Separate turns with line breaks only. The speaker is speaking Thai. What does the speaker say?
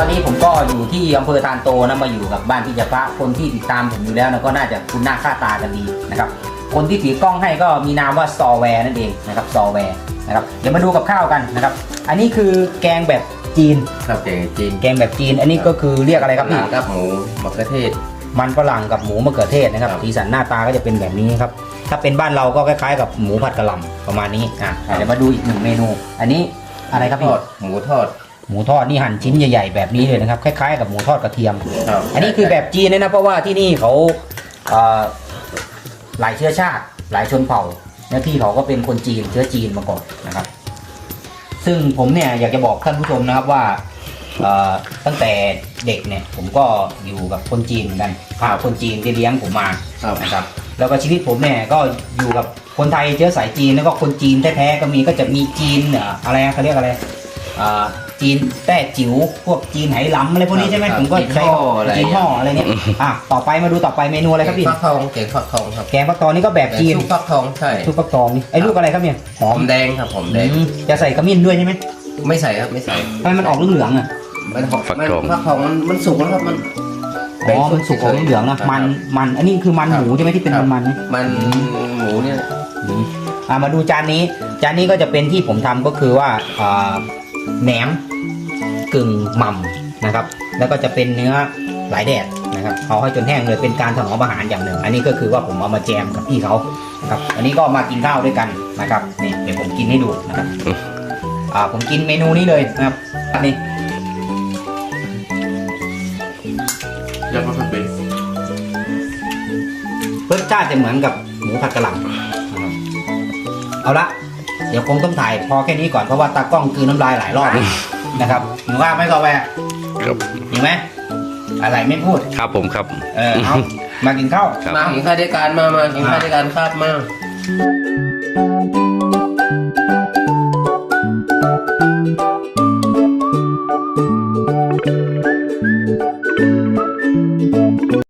อนนี้ผมก็อยู่ที่อำเภอทานโตนะมาอยู่กับบ้านพี่จะพระคนที่ติดตามผมอยู่แล้วนะก็น่าจะคุ้นหน้าค่าตากันดีนะครับคนที่ถือกล้องให้ก็มีนามว่าซอแวร์นั่นเองนะครับซอแวร์นะครับเดี๋ยวมาดูกับข้าวกันนะครับ อันนี้คือแกงแบบจีน
ครับแกงจีน
แกงแบบจีน อันนี้ก็คือเรียกอะไรครับพี่
กับหมูมะเขือเทศ
มันฝรั่งกับหมูมะเขือเทศนะครับ
ครับ
สีสันหน้าตาก็จะเป็นแบบนี้ครับถ้าเป็นบ้านเราก็คล้ายๆ กับหมูผัดกะหล่ำประมาณนี้อะเดี๋ยวมาดูอีกหนึ่งเมนู อันนี้อะไรครับ
ท
พี่
อดหมูทอด
หมูทอดนี่หั่นชิ้นใหญ่ๆแบบนี้เลยนะครับ คล้ายๆกับหมูทอดกระเทียม
ครับ
อันนี้คือแบบจีนเลยนะเพราะว่าที่นี่เขาเอ่อหลายเชื้อชาติ หลายชนเผ่าและที่เขาก็เป็นคนจีนเชื้อจีนมาก่อนนะครับ ซึ่งผมเนี่ยอยากจะบอกท่านผู้ชมนะครับว่าเอ่อตั้งแต่เด็กเนี่ยผมก็อยู่กับคนจีนเหมือนกันพาคนจีนที่เลี้ยงผมมา
ครับ
นะครับ แล้วก็ชีวิตผมเนี่ยก็อยู่กับคนไทยเชื้อสายจีนแล้วก็คนจีนแท้ๆก็มีก็จะมีจีนเอ่ออะไรนะเขาเรียกอะไรเอ่อ จีนแต้จิ๋วพวกจีนไหหลำอะไรพวกนี้ใช่ไหม
ครับ
ผมก็ใช้
จีนห่ออะไร
จีนห่ออะไรเนี่ยอะต่อไปมาดูต่อไปเมนูอะไรครับพี่
ฟักทองแกงฟักทองครับ
แกงฟักทองนี่ก็แบบจีน
ซุปฟักทองใช่
ทุกฟักทองนี่ไอ้ลูกอะไรครับเนี่ยห
ห
อ
อ
ม
มแดงครับหอมแดง
อืมจะใส่ขมิ้นด้วยใช่ไหม
ไม่ใส่ครับไม่ใส่
ทำไมมันออกเหลืองๆอะ
มันหอม
ฟัก
มัน
ทอง
ฟักทองมันมันสุกแล้วครับมัน
อ๋อมันสุกออกเหลืองๆนะมันมันอันนี้คือมันหมูใช่ไหมที่เป็น
ครับ
มันๆเนี่ย
มันหมูเนี่ย
อืมอะมาดูจานนี้ จานนี้ก็จะเป็นที่ผมทำก็คือว่าอ่า แหนมกึ่งหม่ำนะครับ แล้วก็จะเป็นเนื้อหลายแดดนะครับเอาให้จนแห้งเลยเป็นการถนอมอาหารอย่างหนึ่ง อันนี้ก็คือว่าผมเอามาแจมกับพี่เขานะครับอันนี้ก็มากินข้าวด้วยกันนะครับนี่เดี๋ยวผมกินให้ดูนะครับอ่าผมกินเมนูนี้เลยนะครับอันนี้
ยังไม่ค่อยเป็น
รสชาติจะเหมือนกับหมูผัดกะหล่ำนะครับเอาละ เดี๋ยวคงต้องถ่ายพอแค่นี้ก่อนเพราะว่าตากล้องคือน้ำลายหลายรอบนะครับหนูว่าไหม่ก็แวะ
ครับ
เห็นไหมอะไรไม่พูด
ครับผมครับ
เออเอามากินข้าว
ครับ
มากินข้าวด้วยกันมามากินข้าวด้วยกันครับมา